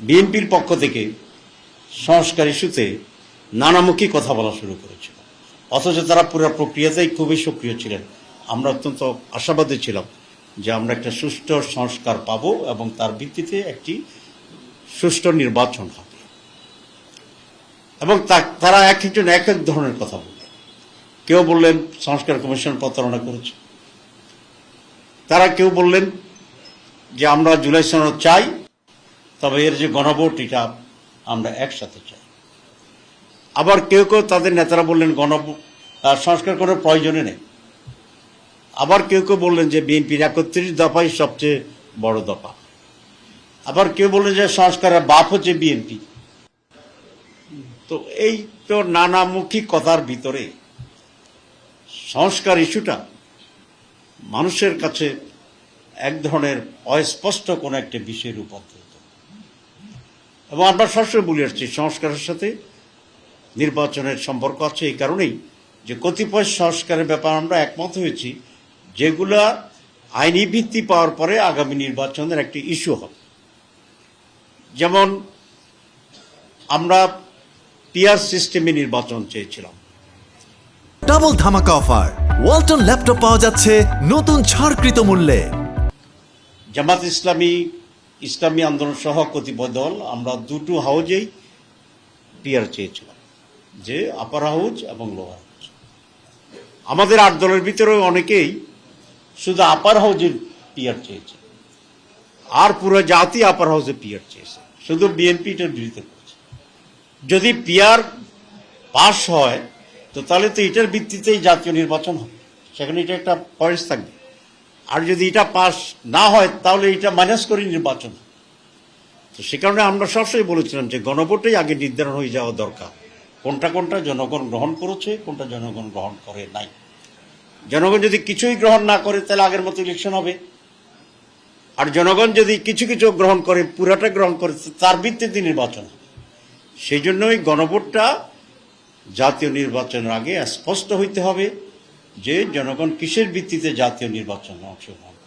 বিএনপির পক্ষ থেকে সংস্কার ইস্যুতে নানামুখী কথা বলা শুরু করেছিল। অথচ তারা পুরো প্রক্রিয়াতেই খুবই সক্রিয় ছিলেন, আমরা অত্যন্ত আশাবাদী ছিলাম যে আমরা একটা সুষ্ঠু সংস্কার পাব এবং তার ভিত্তিতে একটি সুষ্ঠু নির্বাচন হবে। এবং তারা এক একজন এক এক ধরনের কথা বললেন। কেউ বললেন সংস্কার কমিশন প্রতারণা করেছে। তারা কেউ বললেন যে আমরা জুলাই সনদ চাই তবে এর যে গণভোট এটা আমরা একসাথে চাই। আবার কেউ কেউ তাদের নেতারা বললেন গণভোট সংস্কার করার প্রয়োজনে নেই। আবার কেউ কেউ বললেন যে বিএনপির একত্রিশ দফাই সবচেয়ে বড় দফা। আবার কেউ বললেন যে সংস্কারের বাপ হচ্ছে বিএনপি। তো এই তো নানামুখী কথার ভিতরে সংস্কার ইস্যুটা মানুষের কাছে এক ধরনের অস্পষ্ট কোনো একটা বিষয়ে রূপান্তরিত এবং আমরা সবসময় বলে আসছি সংস্কারের সাথে নির্বাচনের সম্পর্ক আছে এই কারণেই যে কতিপয় সংস্কারের ব্যাপার আমরা একমত হয়েছি যেগুলা আইনি ভিত্তি পাওয়ার পরে আগামী নির্বাচনের একটি ইস্যু হবে। যেমন আমরা পিয়ার সিস্টেমে নির্বাচন চেয়েছিলাম। ডাবল ধামাকা অফার। ওয়ালটন ল্যাপটপ পাওয়া যাচ্ছে নতুন ছাড়কৃত মূল্যে। জামাত ইসলামী ইসলামী আন্দোলন সহ কতিপয় দল আমরা দুটো হাউজেই পিয়ার চেয়েছিলাম, যে আপার হাউজ এবং লোয়ার হাউজ। আমাদের আট দলের ভিতরে অনেকেই শুধু আপার হাউজের পিয়ার চেয়েছে, আর পুরো জাতি আপার হাউসে পিয়ার চেয়েছে, শুধু বিএনপি এটার বিরোধিতা করেছে। যদি পিয়ার পাশ হয়, তো তাহলে তো এটার ভিত্তিতেই জাতীয় নির্বাচন হবে। সেখানে এটা একটা পয়েন্টস থাকবে। আর যদি এটা পাস না হয়, তাহলে এটা মাইনাস করে নির্বাচন। তো সে কারণে আমরা সবসময় বলেছিলাম যে গণভোটেই আগে নির্ধারণ হয়ে যাওয়া দরকার। কোনটা কোনটা জনগণ গ্রহণ করেছে, কোনটা জনগণ গ্রহণ করে নাই। জনগণ যদি কিছুই গ্রহণ না করে, তাহলে আগের মতো ইলেকশন হবে। আর জনগণ যদি কিছু কিছু গ্রহণ করে, পুরাটা গ্রহণ করে, তার ভিত্তিতে নির্বাচন। সেই জন্যই গণভোটটা জাতীয় নির্বাচনের আগে স্পষ্ট হইতে হবে। যে জনগণ কিসের ভিত্তিতে জাতীয় নির্বাচনে অংশগ্রহণ